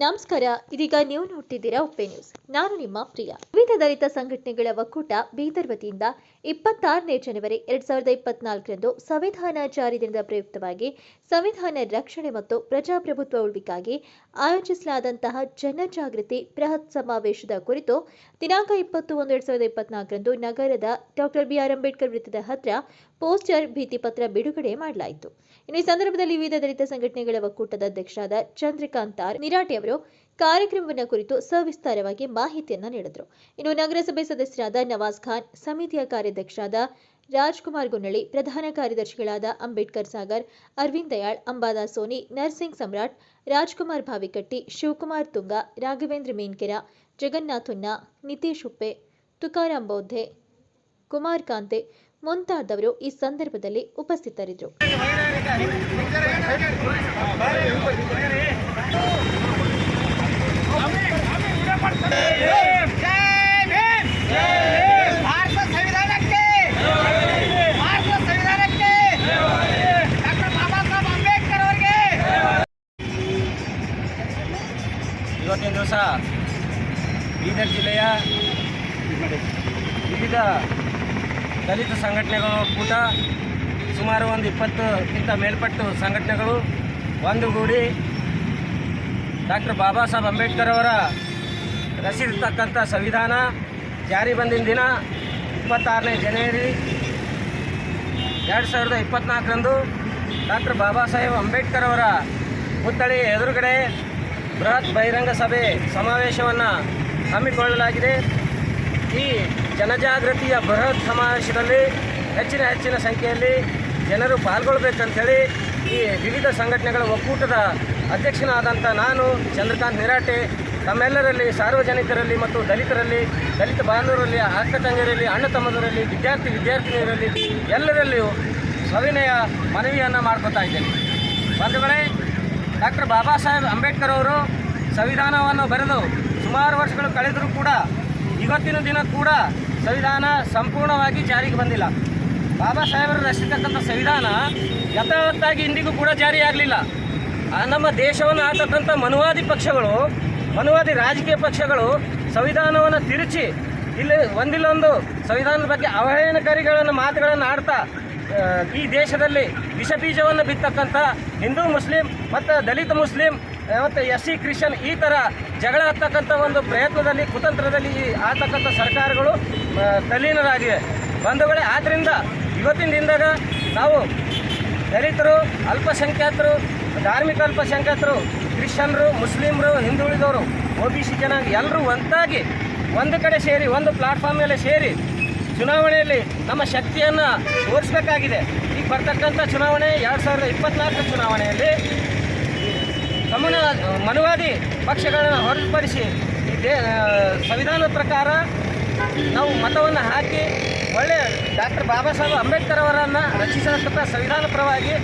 ನಮಸ್ಕಾರ, ಇದೀಗ ನೀವು ನೋಡ್ತಿದ್ದೀರಾ ಉಪ್ಪೆ ನ್ಯೂಸ್ ನಾನು ನಿಮ್ಮ ಪ್ರಿಯ. ವಿವಿಧ ದಲಿತ ಸಂಘಟನೆಗಳ ಒಕ್ಕೂಟ ಬೀದರ್ ವತಿಯಿಂದ ಇಪ್ಪತ್ತಾರನೇ ಜನವರಿ ಎರಡ್ ಸಾವಿರದ ಇಪ್ಪತ್ನಾಲ್ಕರಂದು ಸಂವಿಧಾನ ಜಾರಿ ದಿನದ ಪ್ರಯುಕ್ತವಾಗಿ ಸಂವಿಧಾನ ರಕ್ಷಣೆ ಮತ್ತು ಪ್ರಜಾಪ್ರಭುತ್ವ ಉಳಿವಿಗಾಗಿ ಆಯೋಜಿಸಲಾದಂತಹ ಜನಜಾಗೃತಿ ಬೃಹತ್ ಸಮಾವೇಶದ ಕುರಿತು ದಿನಾಂಕ ಇಪ್ಪತ್ತು ಒಂದು ಎರಡ್ ಸಾವಿರದ ಇಪ್ಪತ್ನಾಲ್ಕರಂದು ನಗರದ ಡಾಕ್ಟರ್ ಬಿಆರ್ ಅಂಬೇಡ್ಕರ್ ವೃತ್ತದ ಹತ್ರ ಪೋಸ್ಟರ್ ಭೀತಿಪತ್ರ ಬಿಡುಗಡೆ ಮಾಡಲಾಯಿತು. ಇನ್ನು ಈ ಸಂದರ್ಭದಲ್ಲಿ ವಿವಿಧ ದಲಿತ ಸಂಘಟನೆಗಳ ಒಕ್ಕೂಟದ ಅಧ್ಯಕ್ಷರಾದ ಚಂದ್ರಕಾಂತ್ ಆರ್ ನಿರಾಟೆ ಅವರು ಕಾರ್ಯಕ್ರಮವನ್ನು ಕುರಿತು ಸವಿಸ್ತಾರವಾಗಿ ಮಾಹಿತಿಯನ್ನ ನೀಡಿದರು. ಇನ್ನು ನಗರಸಭೆ ಸದಸ್ಯರಾದ ನವಾಜ್ ಖಾನ್, ಸಮಿತಿಯ ಕಾರ್ಯಾಧ್ಯಕ್ಷರಾದ ರಾಜ್ಕುಮಾರ್ ಗುನ್ನಳ್ಳಿ, ಪ್ರಧಾನ ಕಾರ್ಯದರ್ಶಿಗಳಾದ ಅಂಬೇಡ್ಕರ್ ಸಾಗರ್, ಅರವಿಂದ್ ದಯಾಳ್, ಅಂಬಾದಾ ಸೋನಿ, ನರ್ಸಿಂಗ್ ಸಮ್ರಾಟ್, ರಾಜ್ಕುಮಾರ್ ಭಾವಿಕಟ್ಟಿ ಶಿವಕುಮಾರ್ ತುಂಗ, ರಾಘವೇಂದ್ರ ಮೇನ್ಕೆರ ಜಗನ್ನಾಥುನ್ನ ನಿತೀಶ್ ಉಪ್ಪೆ, ತುಕಾರಾಂ ಬೌದ್ಧೆ, ಕುಮಾರ್ ಕಾಂತೆ ಮುಂತಾದವರು ಈ ಸಂದರ್ಭದಲ್ಲಿ ಉಪಸ್ಥಿತರಿದ್ದರು ಜೈ ಭೀಮ್ ಭಾರತ ಸಂವಿಧಾನಕ್ಕೆ ಭಾರತ ಸಂವಿಧಾನಕ್ಕೆ ಡಾಕ್ಟರ್ ಬಾಬಾ ಸಾಹೇಬ್ ಅಂಬೇಡ್ಕರ್ ಅವರಿಗೆ ಇವತ್ತಿನ ದಿವಸ ಬೀದರ್ ಜಿಲ್ಲೆಯ ವಿವಿಧ ದಲಿತ ಸಂಘಟನೆಗಳ ಕೂಟ ಸುಮಾರು ಒಂದು ಇಪ್ಪತ್ತಕ್ಕಿಂತ ಮೇಲ್ಪಟ್ಟು ಸಂಘಟನೆಗಳು ಒಂದುಗೂಡಿ ಡಾಕ್ಟರ್ ಬಾಬಾ ಸಾಹೇಬ್ ಅಂಬೇಡ್ಕರ್ ಅವರ ರಚಿಸಿರ್ತಕ್ಕಂಥ ಸಂವಿಧಾನ ಜಾರಿ ಬಂದಿನ ದಿನ ಇಪ್ಪತ್ತಾರನೇ ಜನವರಿ ಎರಡು ಸಾವಿರದ ಇಪ್ಪತ್ತ್ನಾಲ್ಕರಂದು ಡಾಕ್ಟರ್ ಬಾಬಾ ಸಾಹೇಬ್ ಅಂಬೇಡ್ಕರ್ ಅವರ ಪುತ್ಥಳಿ ಎದುರುಗಡೆ ಬೃಹತ್ ಬಹಿರಂಗ ಸಭೆ ಸಮಾವೇಶವನ್ನು ಹಮ್ಮಿಕೊಳ್ಳಲಾಗಿದೆ. ಈ ಜನಜಾಗೃತಿಯ ಬೃಹತ್ ಸಮಾವೇಶದಲ್ಲಿ ಹೆಚ್ಚಿನ ಹೆಚ್ಚಿನ ಸಂಖ್ಯೆಯಲ್ಲಿ ಜನರು ಪಾಲ್ಗೊಳ್ಬೇಕಂತೇಳಿ ಈ ವಿವಿಧ ಸಂಘಟನೆಗಳ ಒಕ್ಕೂಟದ ಅಧ್ಯಕ್ಷನಾದಂಥ ನಾನು ಚಂದ್ರಕಾಂತ್ ನಿರಾಟೆ, ತಮ್ಮೆಲ್ಲರಲ್ಲಿ ಸಾರ್ವಜನಿಕರಲ್ಲಿ ಮತ್ತು ದಲಿತರಲ್ಲಿ, ದಲಿತ ಬಾಂಧವರಲ್ಲಿ, ಅಕ್ಕ ತಂಗಿಯರಲ್ಲಿ, ಅಣ್ಣ ತಮ್ಮದರಲ್ಲಿ, ವಿದ್ಯಾರ್ಥಿ ವಿದ್ಯಾರ್ಥಿನಿಯರಲ್ಲಿ ಎಲ್ಲರಲ್ಲಿಯೂ ಸವಿನಯ ಮನವಿಯನ್ನು ಮಾಡ್ಕೋತಾ ಇದ್ದೇನೆ. ಬಂಧುಗಳೇ ಡಾಕ್ಟರ್ ಬಾಬಾ ಸಾಹೇಬ್ ಅಂಬೇಡ್ಕರ್ ಅವರು ಸಂವಿಧಾನವನ್ನು ಬರೆದು ಸುಮಾರು ವರ್ಷಗಳು ಕಳೆದರೂ ಕೂಡ, ಇವತ್ತಿನ ದಿನ ಕೂಡ ಸಂವಿಧಾನ ಸಂಪೂರ್ಣವಾಗಿ ಜಾರಿಗೆ ಬಂದಿಲ್ಲ. ಬಾಬಾ ಸಾಹೇಬರು ರಚಿಸಿರ್ತಕ್ಕಂಥ ಸಂವಿಧಾನ ಯಥಾವತ್ತಾಗಿ ಇಂದಿಗೂ ಕೂಡ ಜಾರಿಯಾಗಲಿಲ್ಲ ನಮ್ಮ ದೇಶವನ್ನು ಆಳ್ತಕ್ಕಂಥ ಮನುವಾದಿ ಪಕ್ಷಗಳು, ಮನುವಾದಿ ರಾಜಕೀಯ ಪಕ್ಷಗಳು ಸಂವಿಧಾನವನ್ನು ತಿರುಚಿ, ಇಲ್ಲಿ ಒಂದಿಲ್ಲೊಂದು ಸಂವಿಧಾನದ ಬಗ್ಗೆ ಅವಹೇಳನಕಾರಿಗಳನ್ನು ಮಾತುಗಳನ್ನು ಆಡ್ತಾ ಈ ದೇಶದಲ್ಲಿ ವಿಷ ಬೀಜವನ್ನು ಬಿತ್ತಕ್ಕಂಥ ಹಿಂದೂ ಮುಸ್ಲಿಂ ಮತ್ತು ದಲಿತ ಮುಸ್ಲಿಂ ಮತ್ತು ಎಸ್ ಸಿ ಕ್ರಿಶ್ಚಿಯನ್ ಈ ಥರ ಜಗಳ ಹತ್ತಕ್ಕಂಥ ಒಂದು ಪ್ರಯತ್ನದಲ್ಲಿ, ಕುತಂತ್ರದಲ್ಲಿ ಈ ಆಳ್ತಕ್ಕಂಥ ಸರ್ಕಾರಗಳು ತಲ್ಲೀನರಾಗಿವೆ. ಬಂಧುಗಳೇ ಆದ್ದರಿಂದ ಇವತ್ತಿನ ದಿನದಾಗ ನಾವು ದಲಿತರು, ಅಲ್ಪಸಂಖ್ಯಾತರು, ಧಾರ್ಮಿಕ ಅಲ್ಪಸಂಖ್ಯಾತರು, ಕ್ರಿಶ್ಚಿಯನ್ರು, ಮುಸ್ಲಿಮರು, ಹಿಂದುಳಿದವರು, ಒ ಬಿ ಸಿ ಜನ ಎಲ್ಲರೂ ಒಂದಾಗಿ ಒಂದು ಕಡೆ ಸೇರಿ, ಒಂದು ಪ್ಲಾಟ್ಫಾರ್ಮ್ ಮೇಲೆ ಸೇರಿ ಚುನಾವಣೆಯಲ್ಲಿ ನಮ್ಮ ಶಕ್ತಿಯನ್ನು ತೋರಿಸಬೇಕಾಗಿದೆ. ಈಗ ಬರ್ತಕ್ಕಂಥ ಚುನಾವಣೆ ಎರಡು ಸಾವಿರದ ಇಪ್ಪತ್ನಾಲ್ಕರ ಚುನಾವಣೆಯಲ್ಲಿ ಕಮ್ಯುನ ಮನುವಾದಿ ಪಕ್ಷಗಳನ್ನು ಹೊರತುಪಡಿಸಿ ದೇ ಸಂವಿಧಾನದ ಪ್ರಕಾರ ನಾವು ಮತವನ್ನು ಹಾಕಿ ಒಳ್ಳೆ ಡಾಕ್ಟರ್ ಬಾಬಾ ಸಾಹೇಬ್ ಅಂಬೇಡ್ಕರ್ ಅವರನ್ನು ರಚಿಸಿದಂಥ ಸಂವಿಧಾನ ಪರವಾಗಿ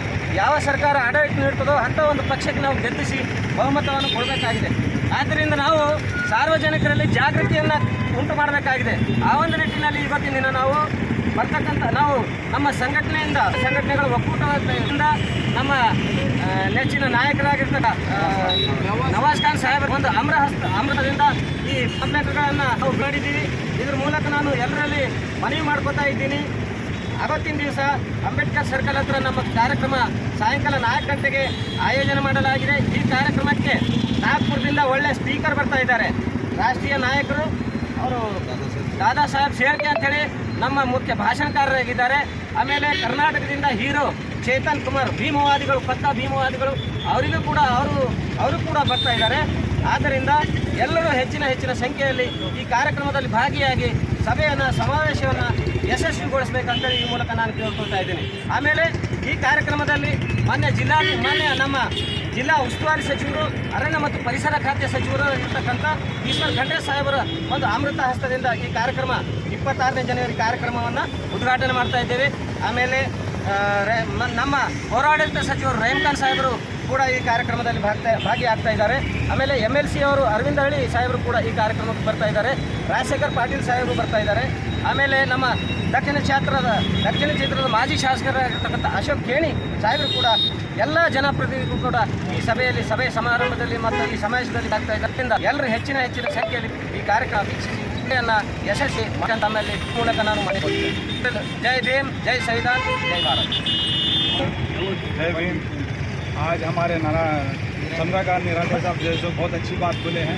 ಯಾವ ಸರ್ಕಾರ ಆಡಳಿತ ನೀಡ್ತದೋ ಅಂಥ ಒಂದು ಪಕ್ಷಕ್ಕೆ ನಾವು ಗೆಲ್ಲಿಸಿ ಬಹುಮತವನ್ನು ಕೊಡಬೇಕಾಗಿದೆ. ಆದ್ದರಿಂದ ನಾವು ಸಾರ್ವಜನಿಕರಲ್ಲಿ ಜಾಗೃತಿಯನ್ನು ಉಂಟು ಮಾಡಬೇಕಾಗಿದೆ. ಆ ಒಂದು ನಿಟ್ಟಿನಲ್ಲಿ ಇವತ್ತಿನ ದಿನ ನಾವು ಬರ್ತಕ್ಕಂಥ ನಾವು ನಮ್ಮ ಸಂಘಟನೆಯಿಂದ, ಸಂಘಟನೆಗಳ ಒಕ್ಕೂಟದಿಂದ ನಮ್ಮ ನೆಚ್ಚಿನ ನಾಯಕರಾಗಿರ್ತಕ್ಕ ನವಾಜ್ ಖಾನ್ ಸಾಹೇಬ್ ಒಂದು ಅಮೃತದಿಂದ ಈ ಪಂಪ್ಲೆಟ್ಗಳನ್ನು ನಾವು ಮಾಡಿದ್ದೀವಿ ಇದ್ರ ಮೂಲಕ ನಾನು ಎಲ್ಲರಲ್ಲಿ ಮನವಿ ಮಾಡ್ಕೋತಾ ಇದ್ದೀನಿ. ಅವತ್ತಿನ ದಿವಸ ಅಂಬೇಡ್ಕರ್ ಸರ್ಕಲ್ ಹತ್ರ ನಮ್ಮ ಕಾರ್ಯಕ್ರಮ ಸಾಯಂಕಾಲ ನಾಲ್ಕು ಗಂಟೆಗೆ ಆಯೋಜನೆ ಮಾಡಲಾಗಿದೆ. ಈ ಕಾರ್ಯಕ್ರಮಕ್ಕೆ ನಾಗ್ಪುರದಿಂದ ಒಳ್ಳೆ ಸ್ಪೀಕರ್ ಬರ್ತಾ ಇದ್ದಾರೆ. ರಾಷ್ಟ್ರೀಯ ನಾಯಕರು ಅವರು ದಾದಾ ಸಾಹೇಬ್ ಶೇಳ್ಕೆ ಅಂತೇಳಿ ನಮ್ಮ ಮುಖ್ಯ ಭಾಷಣಕಾರರಾಗಿದ್ದಾರೆ. ಆಮೇಲೆ ಕರ್ನಾಟಕದಿಂದ ಹೀರೋ ಚೇತನ್ ಕುಮಾರ್, ಭೀಮವಾದಿಗಳು, ಪಕ್ಕ ಭೀಮವಾದಿಗಳು, ಅವರಿಗೂ ಕೂಡ ಅವರು ಅವರು ಕೂಡ ಬರ್ತಾ ಇದ್ದಾರೆ. ಆದ್ದರಿಂದ ಎಲ್ಲರೂ ಹೆಚ್ಚಿನ ಹೆಚ್ಚಿನ ಸಂಖ್ಯೆಯಲ್ಲಿ ಈ ಕಾರ್ಯಕ್ರಮದಲ್ಲಿ ಭಾಗಿಯಾಗಿ ಸಭೆಯನ್ನು, ಸಮಾವೇಶವನ್ನು ಯಶಸ್ವಿಗೊಳಿಸಬೇಕಂತೇಳಿ ಈ ಮೂಲಕ ನಾನು ಕೇಳ್ಕೊಳ್ತಾ ಇದ್ದೀನಿ. ಆಮೇಲೆ ಈ ಕಾರ್ಯಕ್ರಮದಲ್ಲಿ ಮಾನ್ಯ ಜಿಲ್ಲಾ, ಮಾನ್ಯ ನಮ್ಮ ಜಿಲ್ಲಾ ಉಸ್ತುವಾರಿ ಸಚಿವರು, ಅರಣ್ಯ ಮತ್ತು ಪರಿಸರ ಖಾತೆ ಸಚಿವರು ಇರ್ತಕ್ಕಂಥ ಈಶ್ವರ್ ಖಂಡ್ರೆ ಸಾಹೇಬರ ಒಂದು ಅಮೃತ ಹಸ್ತದಿಂದ ಈ ಕಾರ್ಯಕ್ರಮ, ಇಪ್ಪತ್ತಾರನೇ ಜನವರಿ ಕಾರ್ಯಕ್ರಮವನ್ನು ಉದ್ಘಾಟನೆ ಮಾಡ್ತಾ ಇದ್ದೇವೆ. ಆಮೇಲೆ ನಮ್ಮ ಹೋರಾಡಳಿತ ಸಚಿವರು ರೇಮ್ಖಾನ್ ಖಾನ್ ಸಾಹೇಬರು ಕೂಡ ಈ ಕಾರ್ಯಕ್ರಮದಲ್ಲಿ ಭಾಗಿಯಾಗ್ತಾ ಇದ್ದಾರೆ. ಆಮೇಲೆ ಎಂ ಎಲ್ ಸಿ ಅವರು ಅರವಿಂದ ಹಳ್ಳಿ ಸಾಹೇಬರು ಕೂಡ ಈ ಕಾರ್ಯಕ್ರಮಕ್ಕೆ ಬರ್ತಾ ಇದ್ದಾರೆ. ರಾಜಶೇಖರ್ ಪಾಟೀಲ್ ಸಾಹೇಬರು ಬರ್ತಾ ಇದ್ದಾರೆ. ಆಮೇಲೆ ನಮ್ಮ ದಕ್ಷಿಣ ಕ್ಷೇತ್ರದ ದಕ್ಷಿಣ ಕ್ಷೇತ್ರದ ಮಾಜಿ ಶಾಸಕರಾಗಿರ್ತಕ್ಕಂಥ ಅಶೋಕ್ ಖೇಣಿ ಸಾಹೇಬರು ಕೂಡ ಎಲ್ಲ ಜನಪ್ರತಿನಿಧಿಗಳು ಕೂಡ ಈ ಸಭೆಯಲ್ಲಿ ಸಭೆ ಸಮಾರಂಭದಲ್ಲಿ ಮತ್ತು ಈ ಸಮಾವೇಶದಲ್ಲಿ ಆಗ್ತಾ ಇದ್ದಾರೆ. ಎಲ್ಲರೂ ಹೆಚ್ಚಿನ ಹೆಚ್ಚಿನ ಸಂಖ್ಯೆಯಲ್ಲಿ ಈ ಕಾರ್ಯಕ್ರಮ ವೀಕ್ಷಿಸಿಯನ್ನು ಯಶಸ್ವಿ ತಮ್ಮಲ್ಲಿ ಮೂಲಕ ನಾನು ಜೈ ಭೀಮ್, ಜೈ ಸೈದಾನ್, ಜೈ ಭಾರತ್. ಜೈ ಭೀಮ್. आज हमारे नारा, चंद्रकांत निराला साहब जो जो बहुत अच्छी बात बोले हैं,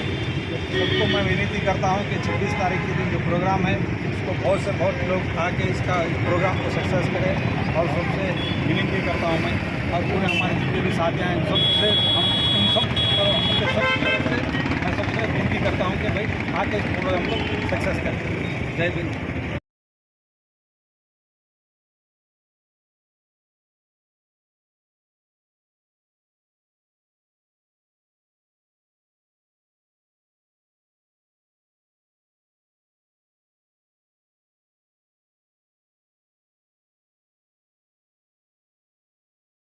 सबको मैं विनती करता हूँ कि 26 तारीख के दिन जो प्रोग्राम है, उसको बहुत से बहुत लोग आके इसका इस प्रोग्राम को सक्सेस करें, और सबसे विनती करता हूँ मैं, और पूरे हमारे जितने भी साथियाँ हैं, सबसे हम उन सब उनके सब तरफ़ से मैं सबसे विनती करता हूँ कि भाई आके इस प्रोग्राम को सक्सेस करें। जय भीम